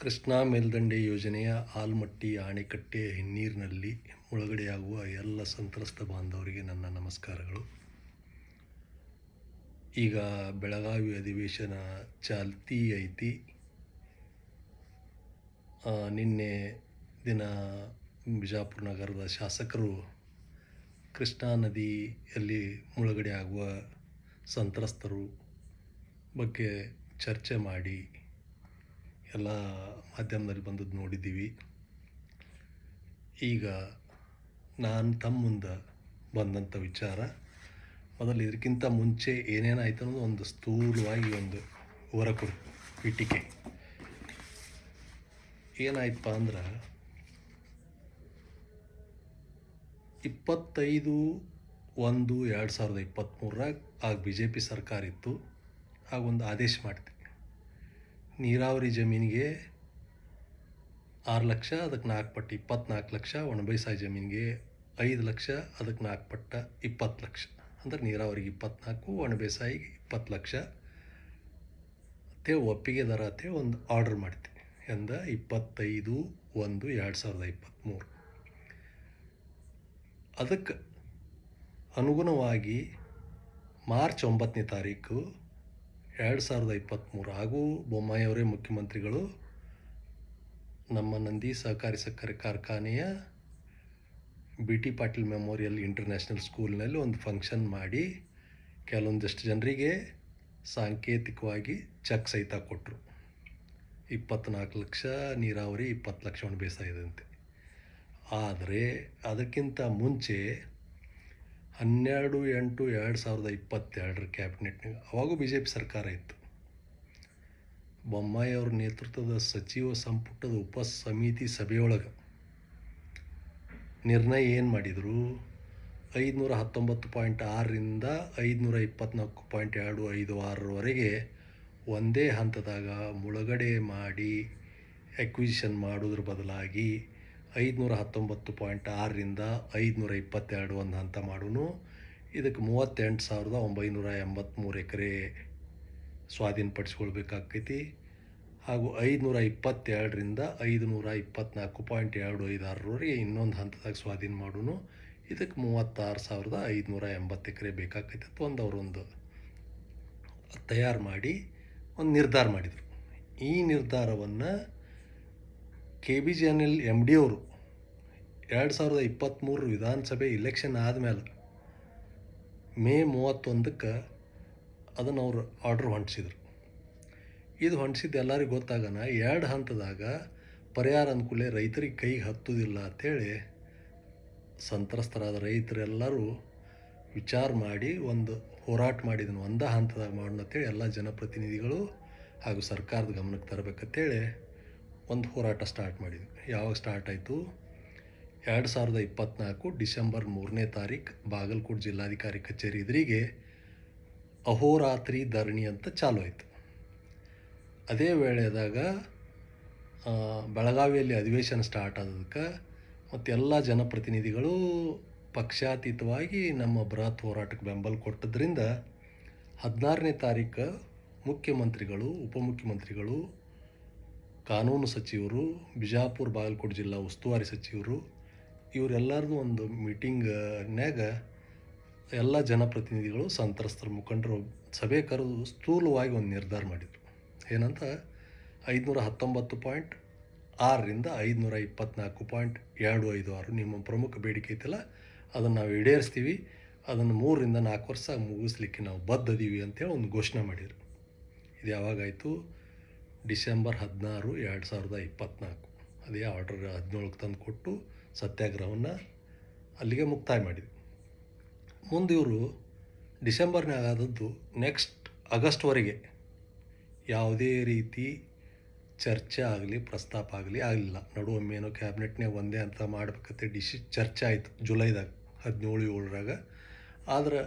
ಕೃಷ್ಣಾ ಮೇಲ್ದಂಡೆ ಯೋಜನೆಯ ಆಲ್ಮಟ್ಟಿ ಅಣೆಕಟ್ಟೆ ಹಿನ್ನೀರಿನಲ್ಲಿ ಮುಳುಗಡೆಯಾಗುವ ಎಲ್ಲ ಸಂತ್ರಸ್ತ ಬಾಂಧವರಿಗೆ ನನ್ನ ನಮಸ್ಕಾರಗಳು. ಈಗ ಬೆಳಗಾವಿ ಅಧಿವೇಶನ ಚಾಲ್ತಿ ಐತಿ. ನಿನ್ನೆ ದಿನ ಬಿಜಾಪುರ ನಗರದ ಶಾಸಕರು ಕೃಷ್ಣಾ ನದಿಯಲ್ಲಿ ಮುಳುಗಡೆ ಆಗುವ ಸಂತ್ರಸ್ತರು ಬಗ್ಗೆ ಚರ್ಚೆ ಮಾಡಿ ಎಲ್ಲ ಮಾಧ್ಯಮದಲ್ಲಿ ಬಂದದ್ದು ನೋಡಿದ್ದೀವಿ. ಈಗ ನಾನು ತಮ್ಮ ಮುಂದೆ ಬಂದಂಥ ವಿಚಾರ. ಮೊದಲು ಇದಕ್ಕಿಂತ ಮುಂಚೆ ಏನೇನಾಯ್ತು ಅನ್ನೋದು ಒಂದು ಸ್ಥೂಲವಾಗಿ ಒಂದು ಹೊರ ಕೊಡು, ಪೀಠಿಕೆ. ಏನಾಯ್ತಪ್ಪ ಅಂದ್ರೆ ಇಪ್ಪತ್ತೈದು ಒಂದು ಎರಡು ಸಾವಿರದ ಇಪ್ಪತ್ತ್ಮೂರರಾಗ ಆಗ ಬಿ ಜೆ ಪಿ ಸರ್ಕಾರ ಇತ್ತು. ಆಗ ಒಂದು ಆದೇಶ ಮಾಡ್ತೀವಿ ನೀರಾವರಿ ಜಮೀನಿಗೆ ಆರು ಲಕ್ಷ, ಅದಕ್ಕೆ ನಾಲ್ಕು ಪಟ್ಟು ಇಪ್ಪತ್ನಾಲ್ಕು ಲಕ್ಷ, ಒಣಬೇಸಾಯ ಜಮೀನಿಗೆ ಐದು ಲಕ್ಷ, ಅದಕ್ಕೆ ನಾಲ್ಕು ಪಟ್ಟ ಇಪ್ಪತ್ತು ಲಕ್ಷ. ಅಂದ್ರೆ ನೀರಾವರಿಗೆ ಇಪ್ಪತ್ನಾಲ್ಕು, ಒಣಬೇಸಾಯಿಗೆ ಇಪ್ಪತ್ತು ಲಕ್ಷ. ಮತ್ತು ಒಪ್ಪಿಗೆ ದರ ಅತ್ತೆ ಒಂದು ಆರ್ಡ್ರ್ ಮಾಡ್ತೀನಿ. ಎಂದ ಇಪ್ಪತ್ತೈದು, ಒಂದು, ಎರಡು ಸಾವಿರದ ಇಪ್ಪತ್ತ್ಮೂರು. ಅದಕ್ಕೆ ಅನುಗುಣವಾಗಿ ಮಾರ್ಚ್ ಒಂಬತ್ತನೇ ತಾರೀಕು ಎರಡು ಸಾವಿರದ ಇಪ್ಪತ್ತ್ಮೂರು ಹಾಗೂ ಬೊಮ್ಮಾಯಿಯವರೇ ಮುಖ್ಯಮಂತ್ರಿಗಳು ನಮ್ಮ ನಂದಿ ಸಹಕಾರಿ ಸಕ್ಕರೆ ಕಾರ್ಖಾನೆಯ B T Patil memorial international ಸ್ಕೂಲ್ನಲ್ಲಿ ಒಂದು ಫಂಕ್ಷನ್ ಮಾಡಿ ಕೆಲವೊಂದಷ್ಟು ಜನರಿಗೆ ಸಾಂಕೇತಿಕವಾಗಿ ಚೆಕ್ ಸಹಿತ ಕೊಟ್ಟರು ಇಪ್ಪತ್ತ್ನಾಲ್ಕು ಲಕ್ಷ ನೀರಾವರಿ, ಇಪ್ಪತ್ತು ಲಕ್ಷ ಒಣ ಬೇಸಾಯದಂತೆ. ಆದರೆ ಅದಕ್ಕಿಂತ ಮುಂಚೆ ಹನ್ನೆರಡು, ಎಂಟು, ಎರಡು ಸಾವಿರದ ಇಪ್ಪತ್ತೆರಡರ ಕ್ಯಾಬಿನೆಟ್ನಾಗ ಅವಾಗೂ ಬಿ ಜೆ ಪಿ ಸರ್ಕಾರ ಇತ್ತು. ಬೊಮ್ಮಾಯಿ ಅವ್ರ ನೇತೃತ್ವದ ಸಚಿವ ಸಂಪುಟದ ಉಪ ಸಮಿತಿ ಸಭೆಯೊಳಗೆ ನಿರ್ಣಯ ಏನು ಮಾಡಿದರು? ಐದುನೂರ ಹತ್ತೊಂಬತ್ತು ಪಾಯಿಂಟ್ ಆರರಿಂದ ಐದುನೂರ ಇಪ್ಪತ್ತ್ನಾಲ್ಕು ಪಾಯಿಂಟ್ ಎರಡು ಐದು ಆರರವರೆಗೆ ಒಂದೇ ಹಂತದಾಗ ಮುಳುಗಡೆ ಮಾಡಿ ಎಕ್ವಿಷನ್ ಮಾಡೋದ್ರ ಬದಲಾಗಿ ಐದುನೂರ ಹತ್ತೊಂಬತ್ತು ಪಾಯಿಂಟ್ ಆರರಿಂದ ಐದುನೂರ ಇಪ್ಪತ್ತೆರಡು ಒಂದು ಹಂತ ಮಾಡೋನು. ಇದಕ್ಕೆ ಮೂವತ್ತೆಂಟು ಸಾವಿರದ ಒಂಬೈನೂರ ಎಂಬತ್ತ್ಮೂರು ಎಕರೆ ಸ್ವಾಧೀನಪಡಿಸ್ಕೊಳ್ಬೇಕಾಗ್ತೈತಿ. ಹಾಗೂ ಐದುನೂರ ಇಪ್ಪತ್ತೆರಡರಿಂದ ಐದುನೂರ ಇಪ್ಪತ್ತ್ನಾಲ್ಕು ಪಾಯಿಂಟ್ ಎರಡು ಐದು ಆರರವರೆಗೆ ಇನ್ನೊಂದು ಹಂತದಾಗ ಸ್ವಾಧೀನ ಮಾಡೋನು. ಇದಕ್ಕೆ ಮೂವತ್ತಾರು ಸಾವಿರದ ಐದುನೂರ ಎಂಬತ್ತು ಎಕರೆ ಬೇಕಾಗ್ತೈತೆ ಅಂತ ಒಂದು ಅವರೊಂದು ತಯಾರು ಮಾಡಿ, ಒಂದು ನಿರ್ಧಾರ ಮಾಡಿದರು. ಈ ನಿರ್ಧಾರವನ್ನು K B J N L M D ಅವರು. ಎರಡು ಸಾವಿರದ ಇಪ್ಪತ್ತ್ಮೂರು ವಿಧಾನಸಭೆ ಇಲೆಕ್ಷನ್ ಆದಮೇಲೆ ಮೇ ಮೂವತ್ತೊಂದಕ್ಕೆ ಅದನ್ನು ಅವರು ಆರ್ಡ್ರ್ ಹೊಂಟಿಸಿದ್ರು. ಇದು ಹೊಂಟಿಸಿದ್ದು ಎಲ್ಲರಿಗೂ ಗೊತ್ತಾಗನ, ಎರಡು ಹಂತದಾಗ ಪರಿಹಾರ ಅನುಕೂಲ ರೈತರಿಗೆ ಕೈಗೆ ಹತ್ತುವುದಿಲ್ಲ ಅಂಥೇಳಿ ಸಂತ್ರಸ್ತರಾದ ರೈತರೆಲ್ಲರೂ ವಿಚಾರ ಮಾಡಿ ಒಂದು ಹೋರಾಟ ಮಾಡಿದನು, ಒಂದೇ ಹಂತದಾಗ ಮಾಡೋಣ ಅಂತೇಳಿ ಎಲ್ಲ ಜನಪ್ರತಿನಿಧಿಗಳು ಹಾಗೂ ಸರ್ಕಾರದ ಗಮನಕ್ಕೆ ತರಬೇಕಂತೇಳಿ ಒಂದು ಹೋರಾಟ ಸ್ಟಾರ್ಟ್ ಮಾಡಿದ್ವಿ. ಯಾವಾಗ ಸ್ಟಾರ್ಟ್ ಆಯಿತು? ಎರಡು ಸಾವಿರದ ಇಪ್ಪತ್ತ್ನಾಲ್ಕು ಡಿಸೆಂಬರ್ ಮೂರನೇ ತಾರೀಕು ಬಾಗಲಕೋಟೆ ಜಿಲ್ಲಾಧಿಕಾರಿ ಕಚೇರಿ ಎದುರಿಗೆ ಅಹೋರಾತ್ರಿ ಧರಣಿ ಅಂತ ಚಾಲು ಆಯಿತು. ಅದೇ ವೇಳೆದಾಗ ಬೆಳಗಾವಿಯಲ್ಲಿ ಅಧಿವೇಶನ ಸ್ಟಾರ್ಟ್ ಆದದಕ್ಕೆ ಮತ್ತು ಎಲ್ಲ ಜನಪ್ರತಿನಿಧಿಗಳು ಪಕ್ಷಾತೀತವಾಗಿ ನಮ್ಮ ಬೃಹತ್ ಹೋರಾಟಕ್ಕೆ ಬೆಂಬಲ ಕೊಟ್ಟದ್ರಿಂದ ಹದಿನಾರನೇ ತಾರೀಕು ಮುಖ್ಯಮಂತ್ರಿಗಳು, ಉಪಮುಖ್ಯಮಂತ್ರಿಗಳು ಕಾನೂನು ಸಚಿವರು, ಬಿಜಾಪುರ, ಬಾಗಲಕೋಟೆ ಜಿಲ್ಲಾ ಉಸ್ತುವಾರಿ ಸಚಿವರು ಇವರೆಲ್ಲರದು ಒಂದು ಮೀಟಿಂಗ್ನ್ಯಾಗ ಎಲ್ಲ ಜನಪ್ರತಿನಿಧಿಗಳು, ಸಂತ್ರಸ್ತರ ಮುಖಂಡರು ಸಭೆ ಕರೆದು ಸ್ಥೂಲವಾಗಿ ಒಂದು ನಿರ್ಧಾರ ಮಾಡಿದರು. ಏನಂತ? ಐದುನೂರ ಹತ್ತೊಂಬತ್ತು ಪಾಯಿಂಟ್ ಆರರಿಂದ ಐದುನೂರ ಇಪ್ಪತ್ತ್ನಾಲ್ಕು ಪಾಯಿಂಟ್ ಎರಡು ಐದು ಆರು ನಿಮ್ಮ ಪ್ರಮುಖ ಬೇಡಿಕೆ ಐತಲ್ಲ, ಅದನ್ನು ನಾವು ಈಡೇರಿಸ್ತೀವಿ, ಅದನ್ನು ಮೂರರಿಂದ ನಾಲ್ಕು ವರ್ಷ ಮುಗಿಸ್ಲಿಕ್ಕೆ ನಾವು ಬದ್ಧದೀವಿ ಅಂತೇಳಿ ಒಂದು ಘೋಷಣೆ ಮಾಡಿದರು. ಇದು ಯಾವಾಗಾಯಿತು ಡಿಸೆಂಬರ್ ಹದಿನಾರು ಎರಡು ಸಾವಿರದ ಇಪ್ಪತ್ತ್ನಾಲ್ಕು ಅದೇ ಆರ್ಡರ್ ಹದಿನೇಳಕ್ಕೆ ತಂದು ಕೊಟ್ಟು ಸತ್ಯಾಗ್ರಹವನ್ನು ಅಲ್ಲಿಗೆ ಮುಕ್ತಾಯ ಮಾಡಿದ್ವಿ ಮುಂದೆ ಇವರು ಡಿಸೆಂಬರ್ನಾಗ ಆದದ್ದು ನೆಕ್ಸ್ಟ್ ಆಗಸ್ಟ್ವರೆಗೆ ಯಾವುದೇ ರೀತಿ ಚರ್ಚೆ ಆಗಲಿ, ಪ್ರಸ್ತಾಪ ಆಗಲಿ ಆಗಲಿಲ್ಲ. ನಡುವೊಮ್ಮೇನೋ ಕ್ಯಾಬಿನೆಟ್ನಾಗ ಒಂದೇ ಅಂತ ಮಾಡಬೇಕತ್ತೆ ಡಿಶಿ ಚರ್ಚೆ ಆಯಿತು ಜುಲೈದಾಗ, ಹದಿನೇಳು ಏಳರಾಗ. ಆದ್ರೆ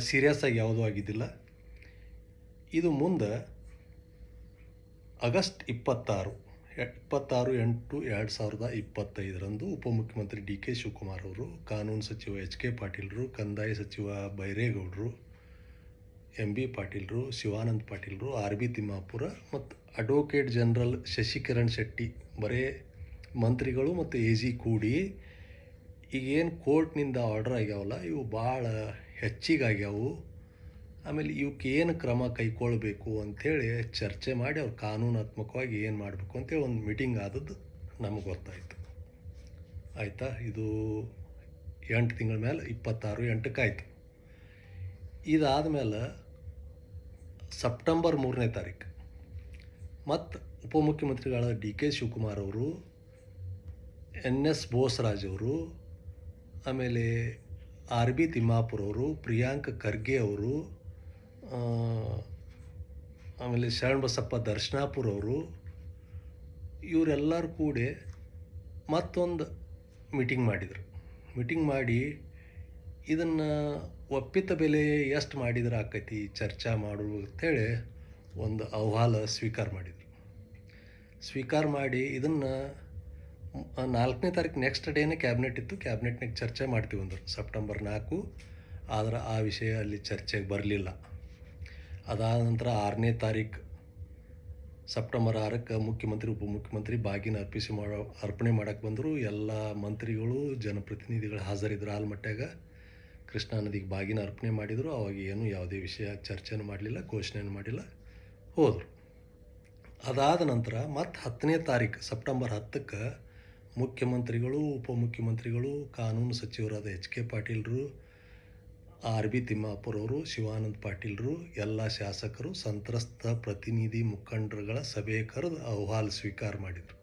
ಸೀರಿಯಸ್ ಆಗಿ ಯಾವುದೂ ಆಗಿದ್ದಿಲ್ಲ. ಇದು ಮುಂದೆ ಆಗಸ್ಟ್ ಇಪ್ಪತ್ತಾರು ಇಪ್ಪತ್ತಾರು ಎಂಟು ಎರಡು ಸಾವಿರದ ಇಪ್ಪತ್ತೈದರಂದು ಉಪಮುಖ್ಯಮಂತ್ರಿ ಡಿ ಕೆ ಶಿವಕುಮಾರ್ ಅವರು, ಕಾನೂನು ಸಚಿವ ಎಚ್ ಕೆ ಪಾಟೀಲರು ಕಂದಾಯ ಸಚಿವ ಬೈರೇಗೌಡರು, ಎಂ ಬಿ ಪಾಟೀಲರು ಶಿವಾನಂದ್ ಪಾಟೀಲರು ಆರ್ ಬಿ ತಿಮ್ಮಾಪುರ ಮತ್ತು ಅಡ್ವೊಕೇಟ್ ಜನರಲ್ ಶಶಿಕಿರಣ್ ಶೆಟ್ಟಿ ಬರೇ ಮಂತ್ರಿಗಳು ಮತ್ತು ಎ ಜಿ ಕೂಡಿ ಈಗೇನು ಕೋರ್ಟ್ನಿಂದ ಆರ್ಡರ್ ಆಗ್ಯಾವಲ್ಲ, ಇವು ಭಾಳ ಹೆಚ್ಚಿಗಾಗ್ಯಾವು ಆಮೇಲೆ ಇವಕ್ಕೆ ಏನು ಕ್ರಮ ಕೈಗೊಳ್ಬೇಕು ಅಂಥೇಳಿ ಚರ್ಚೆ ಮಾಡಿ ಅವ್ರು ಕಾನೂನಾತ್ಮಕವಾಗಿ ಏನು ಮಾಡಬೇಕು ಅಂತೇಳಿ ಒಂದು ಮೀಟಿಂಗ್ ಆದದ್ದು ನಮಗೆ ಗೊತ್ತಾಯಿತು. ಆಯಿತಾ? ಇದು ಎಂಟು ತಿಂಗಳ ಮೇಲೆ ಇಪ್ಪತ್ತಾರು ಎಂಟಕ್ಕೆ ಆಯಿತು ಇದಾದಮೇಲೆ ಸೆಪ್ಟೆಂಬರ್ ಮೂರನೇ ತಾರೀಕು ಮತ್ತು ಉಪಮುಖ್ಯಮಂತ್ರಿಗಳ ಡಿ ಕೆ ಶಿವಕುಮಾರ್ ಅವರು, ಎನ್ ಎಸ್ ಬೋಸ್ರಾಜ್ ಅವರು, ಆಮೇಲೆ ಆರ್ ಬಿ ತಿಮ್ಮಾಪುರವರು ಪ್ರಿಯಾಂಕ್ ಖರ್ಗೆ ಅವರು ಆಮೇಲೆ ಶರಣಬಸಪ್ಪ ದರ್ಶನಾಪುರ ಅವರು ಇವರೆಲ್ಲರೂ ಕೂಡಿ ಮತ್ತೊಂದು ಮೀಟಿಂಗ್ ಮಾಡಿದರು. ಮೀಟಿಂಗ್ ಮಾಡಿ ಇದನ್ನು ಒಪ್ಪಿತ ಬೆಲೆ ಎಷ್ಟು ಮಾಡಿದ್ರೆ ಆಕೈತಿ, ಚರ್ಚೆ ಮಾಡು ಅಂತೇಳಿ ಒಂದು ಅಹವಾಲ ಸ್ವೀಕಾರ ಮಾಡಿದರು. ಸ್ವೀಕಾರ ಮಾಡಿ ಇದನ್ನು ನಾಲ್ಕನೇ ತಾರೀಕು ನೆಕ್ಸ್ಟ್ ಡೇನೇ ಕ್ಯಾಬಿನೆಟ್ ಇತ್ತು. ಕ್ಯಾಬಿನೆಟ್ನಾಗ ಚರ್ಚೆ ಮಾಡ್ತೀವಿ ಅಂದರು. ಸೆಪ್ಟೆಂಬರ್ ನಾಲ್ಕು. ಆದ್ರೆ ಆ ವಿಷಯ ಅಲ್ಲಿ ಚರ್ಚೆಗೆ ಬರಲಿಲ್ಲ. ಅದಾದ ನಂತರ ಆರನೇ ತಾರೀಕು ಸೆಪ್ಟೆಂಬರ್ ಆರಕ್ಕೆ ಮುಖ್ಯಮಂತ್ರಿ, ಉಪಮುಖ್ಯಮಂತ್ರಿ ಬಾಗಿನ ಅರ್ಪಿಸಿ ಮಾಡೋ, ಅರ್ಪಣೆ ಮಾಡೋಕ್ಕೆ ಬಂದರು. ಎಲ್ಲ ಮಂತ್ರಿಗಳು, ಜನಪ್ರತಿನಿಧಿಗಳು ಹಾಜರಿದ್ರು. ಆಲ್ಮಟ್ಯಾಗ ಕೃಷ್ಣಾ ನದಿಗೆ ಬಾಗಿನ ಅರ್ಪಣೆ ಮಾಡಿದರು. ಅವಾಗ ಏನು ಯಾವುದೇ ವಿಷಯ ಚರ್ಚೆನೂ ಮಾಡಲಿಲ್ಲ ಘೋಷಣೆಯನ್ನು ಮಾಡಿಲ್ಲ. ಹೋದರು. ಅದಾದ ನಂತರ ಮತ್ತು ಹತ್ತನೇ ತಾರೀಕು ಸೆಪ್ಟೆಂಬರ್ ಹತ್ತಕ್ಕೆ ಮುಖ್ಯಮಂತ್ರಿಗಳು, ಉಪಮುಖ್ಯಮಂತ್ರಿಗಳು, ಕಾನೂನು ಸಚಿವರಾದ ಎಚ್ ಕೆ ಪಾಟೀಲ್ರು ಆರ್ ಬಿ ತಿಮ್ಮಾಪುರವರು, ಶಿವಾನಂದ ಪಾಟೀಲ್ರು, ಎಲ್ಲ ಶಾಸಕರು, ಸಂತ್ರಸ್ತ ಪ್ರತಿನಿಧಿ ಮುಖಂಡರುಗಳ ಸಭೆ ಕರೆದು ಅಹವಾಲು ಸ್ವೀಕಾರ ಮಾಡಿದರು.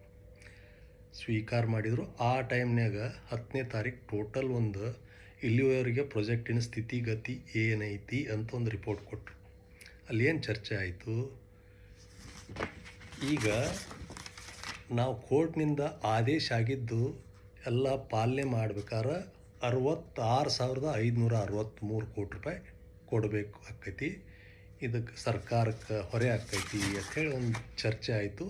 ಸ್ವೀಕಾರ ಮಾಡಿದರು. ಆ ಟೈಮ್ನಾಗ ಹತ್ತನೇ ತಾರೀಕು ಟೋಟಲ್ ಒಂದು ಇಲ್ಲಿವರೆಗೆ ಪ್ರಾಜೆಕ್ಟಿನ ಸ್ಥಿತಿಗತಿ ಏನೈತಿ ಅಂತ ಒಂದು ರಿಪೋರ್ಟ್ ಕೊಟ್ಟರು ಅಲ್ಲಿ ಏನು ಚರ್ಚೆ ಆಯಿತು? ಈಗ ನಾವು ಕೋರ್ಟ್ನಿಂದ ಆದೇಶ ಆಗಿದ್ದು ಎಲ್ಲ ಪಾಲನೆ ಮಾಡ್ಬೇಕಾದ್ರೆ ಅರವತ್ತಾರು ಸಾವಿರದ ಐದುನೂರ ಅರವತ್ತ್ಮೂರು ಕೋಟಿ ರೂಪಾಯಿ ಕೊಡಬೇಕು ಆಕೈತಿ. ಇದಕ್ಕೆ ಸರ್ಕಾರಕ್ಕೆ ಹೊರೆ ಆಕೈತಿ ಅಂಥೇಳಿ ಒಂದು ಚರ್ಚೆ ಆಯಿತು.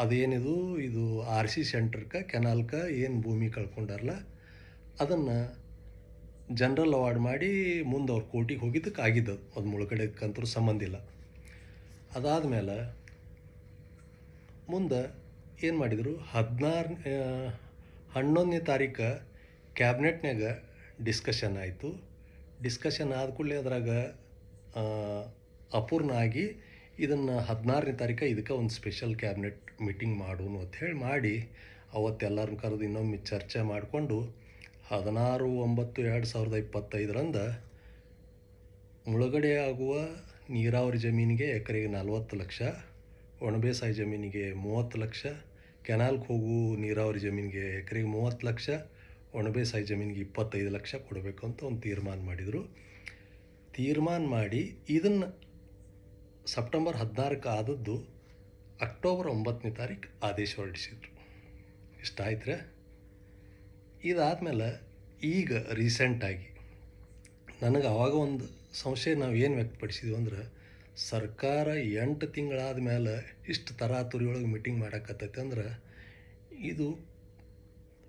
ಅದೇನಿದು, ಇದು ಆರ್ ಸಿ ಸೆಂಟ್ರಕ್ಕೆ ಕೆನಾಲ್ಕ ಏನು ಭೂಮಿ ಕಳ್ಕೊಂಡಾರಲ್ಲ, ಅದನ್ನು ಜನರಲ್ ಅವಾರ್ಡ್ ಮಾಡಿ ಮುಂದೆ ಅವ್ರ ಕೋಟಿಗೆ ಹೋಗಿದ್ದಕ್ಕೆ ಆಗಿದ್ದು. ಅದು ಮುಳುಗಡೆಕ್ಕಂತೂ ಸಂಬಂಧ ಇಲ್ಲ. ಅದಾದಮೇಲೆ ಮುಂದೆ ಏನು ಮಾಡಿದರು? ಹದಿನಾರು ಹನ್ನೊಂದನೇ ತಾರೀಕು ಕ್ಯಾಬಿನೆಟ್ನಾಗ ಡಿಸ್ಕಷನ್ ಆಯಿತು. ಡಿಸ್ಕಷನ್ ಆದ ಕೂಡಲೇ ಅದ್ರಾಗ ಅಪೂರ್ಣ ಆಗಿ ಇದನ್ನು ಹದಿನಾರನೇ ತಾರೀಕು ಇದಕ್ಕೆ ಒಂದು ಸ್ಪೆಷಲ್ ಕ್ಯಾಬಿನೆಟ್ ಮೀಟಿಂಗ್ ಮಾಡೋನು ಅಂತ ಹೇಳಿ ಮಾಡಿ ಅವತ್ತೆಲ್ಲರನ್ನ ಕರೆದು ಇನ್ನೊಮ್ಮೆ ಚರ್ಚೆ ಮಾಡಿಕೊಂಡು ಹದಿನಾರು, ಒಂಬತ್ತು, ಎರಡು ಸಾವಿರದ ಇಪ್ಪತ್ತೈದರಂದು ಮುಳುಗಡೆ ಆಗುವ ನೀರಾವರಿ ಜಮೀನಿಗೆ ಎಕರೆಗೆ ನಲ್ವತ್ತು ಲಕ್ಷ, ಒಣಬೇಸಾಯ ಜಮೀನಿಗೆ ಮೂವತ್ತು ಲಕ್ಷ ಕೆನಾಲ್ಗೆ ಹೋಗು ನೀರಾವರಿ ಜಮೀನಿಗೆ ಎಕರೆಗೆ ಮೂವತ್ತು ಲಕ್ಷ ಒಣಬೇಸಾಯ ಜಮೀನಿಗೆ ಇಪ್ಪತ್ತೈದು ಲಕ್ಷ ಕೊಡಬೇಕು ಅಂತ ಒಂದು ತೀರ್ಮಾನ ಮಾಡಿದರು. ತೀರ್ಮಾನ ಮಾಡಿ ಇದನ್ನು ಸೆಪ್ಟೆಂಬರ್ ಹದಿನಾರಕ್ಕೆ ಆದದ್ದು ಅಕ್ಟೋಬರ್ ಒಂಬತ್ತನೇ ತಾರೀಕು ಆದೇಶ ಹೊರಡಿಸಿದ್ರು. ಇಷ್ಟ ಆಯ್ತು ಇದಾದಮೇಲೆ ಈಗ ರೀಸೆಂಟಾಗಿ ನನಗೆ ಆವಾಗ ಒಂದು ಸಂಶಯ ನಾವು ಏನು ವ್ಯಕ್ತಪಡಿಸಿದ್ವಿ ಅಂದ್ರೆ ಸರ್ಕಾರ ಎಂಟು ತಿಂಗಳಾದ ಮೇಲೆ ಇಷ್ಟು ತರಾತುರಿಯೊಳಗೆ ಮೀಟಿಂಗ್ ಮಾಡಕತ್ತೈತೆ ಅಂದ್ರೆ ಇದು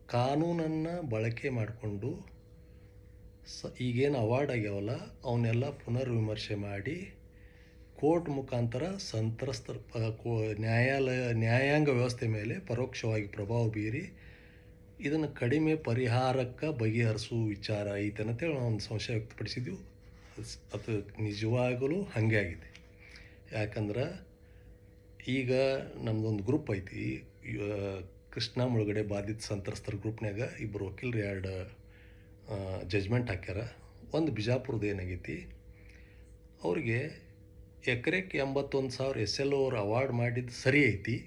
ಕಾನೂನನ್ನು ಬಳಕೆ ಮಾಡಿಕೊಂಡು ಸ ಈಗೇನು ಅವಾರ್ಡ್ ಆಗ್ಯಾವಲ್ಲ ಅವನ್ನೆಲ್ಲ ಪುನರ್ವಿಮರ್ಶೆ ಮಾಡಿ ಕೋರ್ಟ್ ಮುಖಾಂತರ ಸಂತ್ರಸ್ತರ ನ್ಯಾಯಾಲಯ ನ್ಯಾಯಾಂಗ ವ್ಯವಸ್ಥೆ ಮೇಲೆ ಪರೋಕ್ಷವಾಗಿ ಪ್ರಭಾವ ಬೀರಿ ಇದನ್ನು ಕಡಿಮೆ ಪರಿಹಾರಕ್ಕೆ ಬಗೆಹರಿಸುವ ವಿಚಾರ ಐತೆ ಅಂತೇಳಿ ನಾವು ಒಂದು ಸಂಶಯ ವ್ಯಕ್ತಪಡಿಸಿದ್ವಿ. ಅದು ನಿಜವಾಗಲೂ ಹಾಗೆ ಆಗಿದೆ. ಯಾಕಂದ್ರೆ ಈಗ ನಮ್ಮದೊಂದು ಗ್ರೂಪ್ ಐತಿ ಕೃಷ್ಣ ಮುಳುಗಡೆ ಬಾಧಿತ ಸಂತ್ರಸ್ತರ ಗ್ರೂಪ್ನಾಗ ಇಬ್ಬರು ವಕೀಲರು ಎರಡು ಜಜ್ಮೆಂಟ್ ಹಾಕ್ಯಾರ. ಒಂದು ಬಿಜಾಪುರದ ಏನಾಗೈತಿ, ಅವ್ರಿಗೆ ಎಕರೆಕ್ಕೆ ಎಂಬತ್ತೊಂದು ಸಾವಿರ ಎಸ್ ಎಲ್ ಓರ್ ಅವಾರ್ಡ್ ಮಾಡಿದ್ದು ಸರಿ ಐತಿ.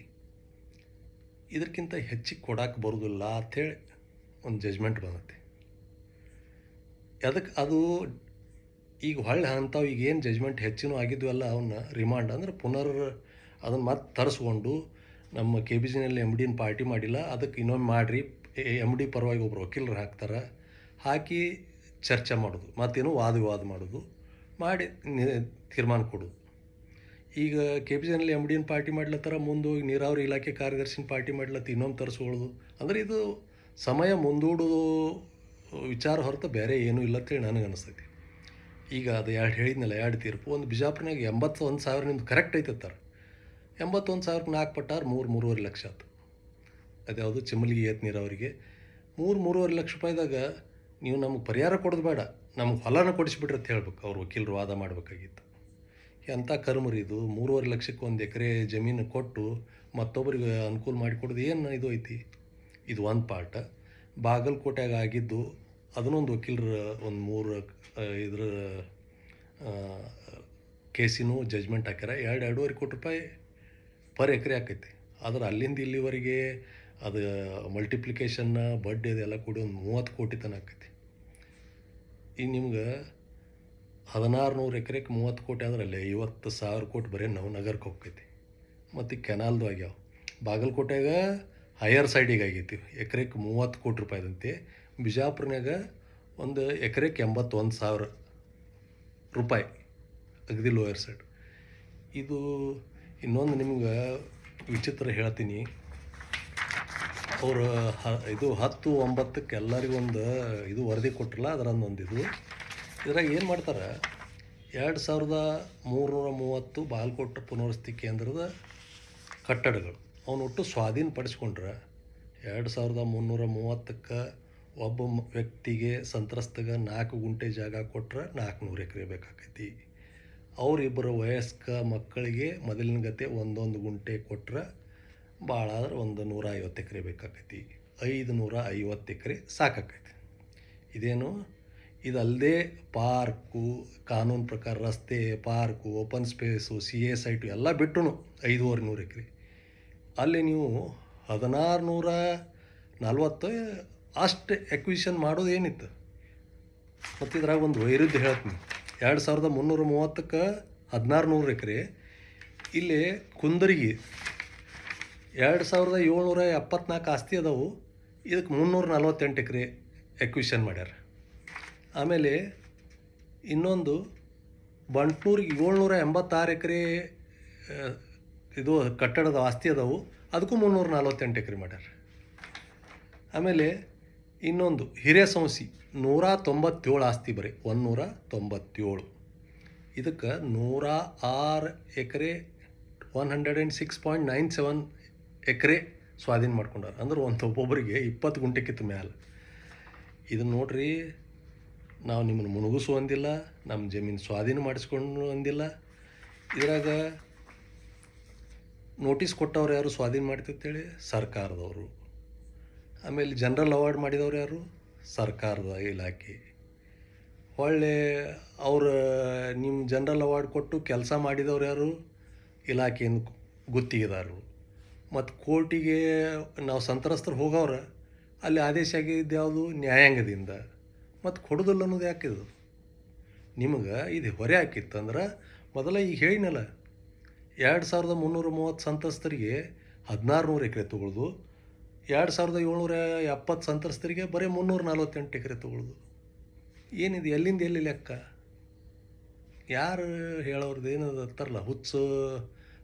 ಇದಕ್ಕಿಂತ ಹೆಚ್ಚಿಗೆ ಕೊಡಕ್ಕೆ ಬರೋದಿಲ್ಲ ಅಂಥೇಳಿ ಒಂದು ಜಜ್ಮೆಂಟ್ ಬಂದೈತಿ. ಅದಕ್ಕೆ ಅದು ಈಗ ಹೊಳ್ಳಿ ಈಗ ಏನು ಜಜ್ಮೆಂಟ್ ಹೆಚ್ಚಿನೂ ಆಗಿದ್ವಲ್ಲ ಅವನ್ನ ರಿಮಾಂಡ್ ಅಂದ್ರೆ ಪುನರ್ ಅದನ್ನು ಮತ್ತೆ ತರಿಸ್ಕೊಂಡು ನಮ್ಮ ಕೆ ಬಿ ಸಿನಲ್ಲಿ ಎಂ ಡಿನ ಪಾರ್ಟಿ ಮಾಡಿಲ್ಲ. ಅದಕ್ಕೆ ಇನ್ನೊಮ್ಮೆ ಮಾಡಿರಿ. ಎಂ ಡಿ ಪರವಾಗಿ ಒಬ್ಬರು ವಕೀಲರು ಹಾಕ್ತಾರೆ. ಹಾಕಿ ಚರ್ಚೆ ಮಾಡೋದು. ಮತ್ತೇನು ವಾದ ವಿವಾದ ಮಾಡೋದು. ಮಾಡಿ ತೀರ್ಮಾನ ಕೊಡೋದು. ಈಗ ಕೆ ಪಿ ಸಿನಲ್ಲಿ ಎಂ ಡಿನ ಪಾರ್ಟಿ ಮಾಡ್ಲತ್ತಾರ ಮುಂದೆ ಹೋಗಿ ನೀರಾವರಿ ಇಲಾಖೆ ಕಾರ್ಯದರ್ಶಿನ ಪಾರ್ಟಿ ಮಾಡ್ಲತ್ತ ಇನ್ನೊಂದು ತರಿಸ್ಕೊಳ್ಳೋದು. ಅಂದ್ರೆ ಇದು ಸಮಯ ಮುಂದೂಡೋದು ವಿಚಾರ ಹೊರತು ಬೇರೆ ಏನೂ ಇಲ್ಲ ಅಂತೇಳಿ ನನಗೆ ಅನಿಸ್ತೈತಿ. ಈಗ ಅದು ಎರಡು ಹೇಳಿದ್ನಲ್ಲ, ಎರಡು ತೀರ್ಪು. ಒಂದು ಬಿಜಾಪುರ್ನಾಗ ಎಂಬತ್ತು ಒಂದು ಸಾವಿರ ನಿಮ್ದು ಕರೆಕ್ಟ್ ಐತೆ ಎಂಬತ್ತೊಂದು ಸಾವಿರಕ್ಕೆ ನಾಲ್ಕು ಪಟ್ಟಾರು ಮೂರು ಮೂರುವರೆ ಲಕ್ಷ ಆಯ್ತು ಅದ್ಯಾವುದು ಚಿಮ್ಮಲಿಗೆ ಏತ್ ನೀರಾವರಿಗೆ ಮೂರು ಮೂರುವರೆ ಲಕ್ಷ ರೂಪಾಯಿದಾಗ ನೀವು ನಮಗೆ ಪರಿಹಾರ ಕೊಡೋದು ಬೇಡ, ನಮ್ಗೆ ಹೊಲನ ಕೊಡಿಸ್ಬಿಟ್ರಿ ಅಂತ ಹೇಳ್ಬೇಕು ಅವ್ರು ವಕೀಲರು ವಾದ ಮಾಡಬೇಕಾಗಿತ್ತು. ಎಂಥ ಕರ್ಮರಿ ಇದು? ಮೂರುವರೆ ಲಕ್ಷಕ್ಕೆ ಒಂದು ಎಕರೆ ಜಮೀನು ಕೊಟ್ಟು ಮತ್ತೊಬ್ಬರಿಗೆ ಅನುಕೂಲ ಮಾಡಿಕೊಡೋದು ಏನು ಇದು ಐತಿ? ಇದು ಒಂದು ಪಾರ್ಟ್. ಬಾಗಲಕೋಟೆಗೆ ಆಗಿದ್ದು ಅದನ್ನೊಂದು ವಕೀಲರು ಒಂದು ಮೂರು ಇದ್ರ ಕೇಸಿನೂ ಜಜ್ಮೆಂಟ್ ಹಾಕ್ಯಾರ. ಎರಡು ಎರಡೂವರೆ ಕೋಟಿ ರೂಪಾಯಿ ಪರ್ ಎಕರೆ ಆಕೈತಿ. ಆದ್ರೆ ಅಲ್ಲಿಂದ ಇಲ್ಲಿವರೆಗೆ ಅದು ಮಲ್ಟಿಪ್ಲಿಕೇಶನ್ನ ಬಡ್ಡಿ ಅದೆಲ್ಲ ಕೂಡಿ ಒಂದು ಮೂವತ್ತು ಕೋಟಿ ತನಕ ಆಕೈತಿ. ಈಗ ನಿಮ್ಗೆ ಹದಿನಾರು ನೂರು ಎಕರೆಗೆ ಮೂವತ್ತು ಕೋಟಿ ಅಂದ್ರೆ ಅಲ್ಲಿ ಐವತ್ತು ಸಾವಿರ ಕೋಟಿ ಬರೀ ನಾವು ನಗರಕ್ಕೆ ಹೋಗ್ತೈತಿ ಮತ್ತು ಈ ಕೆನಾಲ್ದು ಆಗ್ಯಾವ. ಬಾಗಲಕೋಟೆಗ ಹೈಯರ್ ಸೈಡಿಗೆ ಆಗೈತಿ. ಎಕರೆಗೆ ಮೂವತ್ತು ಕೋಟಿ ರೂಪಾಯಿದಂತೆ ಬಿಜಾಪುರ್ನಾಗ ಒಂದು ಎಕರೆಗೆ ಎಂಬತ್ತೊಂದು ಸಾವಿರ ರೂಪಾಯಿ ಅಗದಿ ಲೋಯರ್ ಸೈಡ್ ಇದು ಇನ್ನೊಂದು ನಿಮ್ಗೆ ವಿಚಿತ್ರ ಹೇಳ್ತೀನಿ. ಅವರು, ಹ, ಇದು ಹತ್ತು ಒಂಬತ್ತಕ್ಕೆ ಎಲ್ಲರಿಗೂ ಒಂದು ಇದು ವರದಿ ಕೊಟ್ಟಿರಲ್ಲ ಅದರೊಂದೊಂದು ಇದು ಇದ್ರಾಗ ಏನು ಮಾಡ್ತಾರೆ, ಎರಡು ಸಾವಿರದ ಮೂರುನೂರ ಮೂವತ್ತು ಬಾಲ್ಕೋಟ್ ಪುನರ್ವಸತಿ ಕೇಂದ್ರದ ಕಟ್ಟಡಗಳು, ಅವನು ಒಟ್ಟು ಸ್ವಾಧೀನಪಡಿಸ್ಕೊಂಡ್ರೆ ಎರಡು ಸಾವಿರದ ಮುನ್ನೂರ ಮೂವತ್ತಕ್ಕೆ ಒಬ್ಬ ವ್ಯಕ್ತಿಗೆ ಸಂತ್ರಸ್ತಗ ನಾಲ್ಕು ಗುಂಟೆ ಜಾಗ ಕೊಟ್ರೆ ನಾಲ್ಕುನೂರು ಎಕರೆ ಬೇಕಾಕೈತಿ. ಅವರಿಬ್ಬರು ವಯಸ್ಕ ಮಕ್ಕಳಿಗೆ ಮೊದಲಿನ ಗತೆ ಒಂದೊಂದು ಗುಂಟೆ ಕೊಟ್ಟರೆ ಭಾಳ ಆದ್ರೆ ಒಂದು ನೂರ ಐವತ್ತು ಎಕರೆ ಬೇಕಾಕೈತಿ. ಐದು ನೂರ ಐವತ್ತು ಎಕರೆ ಸಾಕಾಕೈತಿ. ಇದೇನು? ಇದಲ್ಲದೆ ಪಾರ್ಕು, ಕಾನೂನು ಪ್ರಕಾರ ರಸ್ತೆ, park, open space, C A site ಎಲ್ಲ ಬಿಟ್ಟು ಐದೂವರೆ ನೂರು ಎಕರೆ. ಅಲ್ಲಿ ನೀವು ಹದಿನಾರು ನೂರ ನಲ್ವತ್ತು ಅಷ್ಟು ಎಕ್ವಿಷನ್ ಮಾಡೋದು ಏನಿತ್ತು ಮತ್ತು ಇದ್ರಾಗ ಒಂದು ವೈರುದ್ಧ ಹೇಳ್ತೀನಿ. ಎರಡು ಸಾವಿರದ ಮುನ್ನೂರ ಮೂವತ್ತಕ್ಕೆ ಹದಿನಾರು ನೂರು ಎಕರೆ. ಇಲ್ಲಿ ಕುಂದರ್ಗಿ ಎರಡು ಸಾವಿರದ ಏಳ್ನೂರ ಎಪ್ಪತ್ನಾಲ್ಕು ಆಸ್ತಿ ಅದಾವು. ಇದಕ್ಕೆ ಮುನ್ನೂರ ನಲ್ವತ್ತೆಂಟು ಎಕರೆ ಎಕ್ವಿಷನ್ ಮಾಡ್ಯಾರ. ಆಮೇಲೆ ಇನ್ನೊಂದು ಬಂಟ್ನೂರಿಗೆ ಏಳ್ನೂರ ಎಂಬತ್ತಾರು ಎಕರೆ ಇದು ಕಟ್ಟಡದ ಆಸ್ತಿ ಅದಾವು. ಅದಕ್ಕೂ ಮುನ್ನೂರ ನಲ್ವತ್ತೆಂಟು ಎಕರೆ ಮಾಡ್ಯಾರ. ಆಮೇಲೆ ಇನ್ನೊಂದು ಹಿರೇಸಂಸಿ ನೂರ ತೊಂಬತ್ತೇಳು ಆಸ್ತಿ ಬರೀ, ಒಂದುನೂರ ತೊಂಬತ್ತೇಳು. ಇದಕ್ಕೆ ನೂರ ಆರು ಎಕರೆ, one hundred and six point nine seven ಎಕರೆ ಸ್ವಾಧೀನ ಮಾಡ್ಕೊಂಡಾರ. ಅಂದ್ರೆ ಒಂದು ಒಬ್ಬೊಬ್ಬರಿಗೆ ಇಪ್ಪತ್ತು ಗುಂಟೆಕ್ಕಿತ್ತು ಮ್ಯಾಲೆ. ಇದನ್ನು ನೋಡ್ರಿ, ನಾವು ನಿಮ್ಮನ್ನು ಮುಣಗಿಸು ಅಂದಿಲ್ಲ ನಮ್ಮ ಜಮೀನು ಸ್ವಾಧೀನ ಮಾಡಿಸ್ಕೊಂಡು ಅಂದಿಲ್ಲ. ಇದ್ರಾಗ ನೋಟಿಸ್ ಕೊಟ್ಟವ್ರು ಯಾರು ಸ್ವಾಧೀನ ಮಾಡ್ತಿರ್ತೇಳಿ ಸರ್ಕಾರದವರು. ಆಮೇಲೆ ಜನರಲ್ ಅವಾರ್ಡ್ ಮಾಡಿದವ್ರು ಯಾರು? ಸರ್ಕಾರದ ಇಲಾಖೆ. ಒಳ್ಳೆ ಅವರು ನಿಮ್ಮ ಜನರಲ್ ಅವಾರ್ಡ್ ಕೊಟ್ಟು ಕೆಲಸ ಮಾಡಿದವ್ರು ಯಾರು? ಇಲಾಖೆಯಿಂದ ಗುತ್ತಿಗೆದಾರರು. ಮತ್ತು ಕೋರ್ಟಿಗೆ ನಾವು ಸಂತ್ರಸ್ತರು ಹೋಗವ್ರ, ಅಲ್ಲಿ ಆದೇಶ ಆಗಿದ್ದು ಯಾವುದು? ನ್ಯಾಯಾಂಗದಿಂದ. ಮತ್ತು ಕೊಡೋದಿಲ್ಲ ಅನ್ನೋದು ಯಾಕಿದು ನಿಮಗೆ ಇದು ಹೊರೆ ಹಾಕಿತ್ತಂದ್ರೆ ಮೊದಲ ಈಗ ಹೇಳಿನಲ್ಲ, ಎರಡು ಸಾವಿರದ ಮುನ್ನೂರ ಮೂವತ್ತು ಸಂತ್ರಸ್ತರಿಗೆ ಹದಿನಾರು ನೂರು ಎಕರೆ ತೊಗೊಳ್ದು ಎರಡು ಸಾವಿರದ ಏಳ್ನೂರ ಎಪ್ಪತ್ತು ಸಂತ್ರಸ್ತರಿಗೆ ಬರೀ ಮುನ್ನೂರ ನಲ್ವತ್ತೆಂಟು ಎಕರೆ ತೊಗೊಳ್ದು. ಏನಿದೆ, ಎಲ್ಲಿಂದ ಎಲ್ಲಿ ಲೆಕ್ಕ? ಯಾರು ಹೇಳೋರ್ದು, ಏನದು ಅಂತಾರಲ್ಲ, ಹುಚ್ಚು,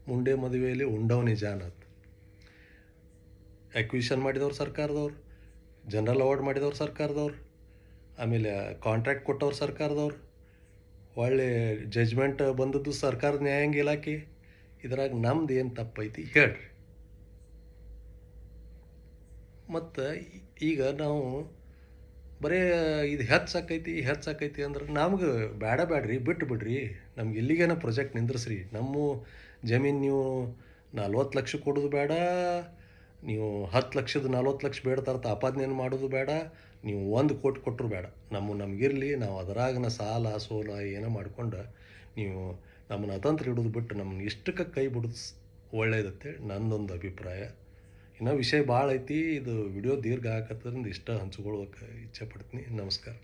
ಮುಂಡೆ ಮದುವೆಯಲ್ಲಿ ಉಂಡವನಿ ಜಾನತ್. ಎಕ್ವಿಷನ್ ಮಾಡಿದವ್ರು ಸರ್ಕಾರದವ್ರು ಜನರಲ್ ಅವಾರ್ಡ್ ಮಾಡಿದವ್ರು ಸರ್ಕಾರದವ್ರು, ಆಮೇಲೆ ಕಾಂಟ್ರಾಕ್ಟ್ ಕೊಟ್ಟವ್ರು ಸರ್ಕಾರದವ್ರು, ಒಳ್ಳೆ ಜಜ್ಮೆಂಟ್ ಬಂದದ್ದು ಸರ್ಕಾರದ ನ್ಯಾಯಾಂಗ ಇಲಾಖೆ. ಇದ್ರಾಗ ನಮ್ದು ಏನು ತಪ್ಪೈತಿ ಹೇಳ್ರಿ. ಮತ್ತು ಈಗ ನಾವು ಬರೀ ಇದು ಹೆಚ್ಚಾಕೈತಿ ಹೆಚ್ಚಾಕೈತಿ ಅಂದ್ರೆ ನಮ್ಗೆ ಬೇಡ ಬೇಡ್ರಿ ಬಿಟ್ಟು ಬಿಡ್ರಿ. ನಮ್ಗೆ ಇಲ್ಲಿಗೇನ ಪ್ರೊಜೆಕ್ಟ್ ನಿಂದ್ರಿಸ್ರಿ. ನಮ್ಮ ಜಮೀನು ನೀವು ನಲ್ವತ್ತು ಲಕ್ಷ ಕೊಡೋದು ಬೇಡ ನೀವು ಹತ್ತು ಲಕ್ಷದ ನಲ್ವತ್ತು ಲಕ್ಷ ಬೇಡ್ತಾರತ ಆಪಾದನೆಯನ್ನು ಮಾಡೋದು ಬೇಡ ನೀವು ಒಂದು ಕೋಟಿ ಕೊಟ್ಟರು ಬೇಡ ನಮ್ಮ ನಮಗಿರಲಿ, ನಾವು ಅದರಾಗನ ಸಾಲ, ಸೋಲ ಏನೋ ಮಾಡ್ಕೊಂಡು ನೀವು ನಮ್ಮನ್ನು ಅತಂತ್ರ ಇಡೋದು ಬಿಟ್ಟು ನಮ್ಮನ್ನ ಇಷ್ಟಕ್ಕೆ ಕೈ ಬಿಡೋದು ಒಳ್ಳೇದತ್ತೆ ನನ್ನೊಂದು ಅಭಿಪ್ರಾಯ. ಇನ್ನೂ ವಿಷಯ ಭಾಳ ಐತಿ. ಇದು ವಿಡಿಯೋ ದೀರ್ಘ ಆಗತ್ತದ್ರಿಂದ ಇಷ್ಟ ಹಂಚ್ಕೊಳ್ಳೋಕೆ ಇಚ್ಛೆ ಪಡ್ತೀನಿ. ನಮಸ್ಕಾರ.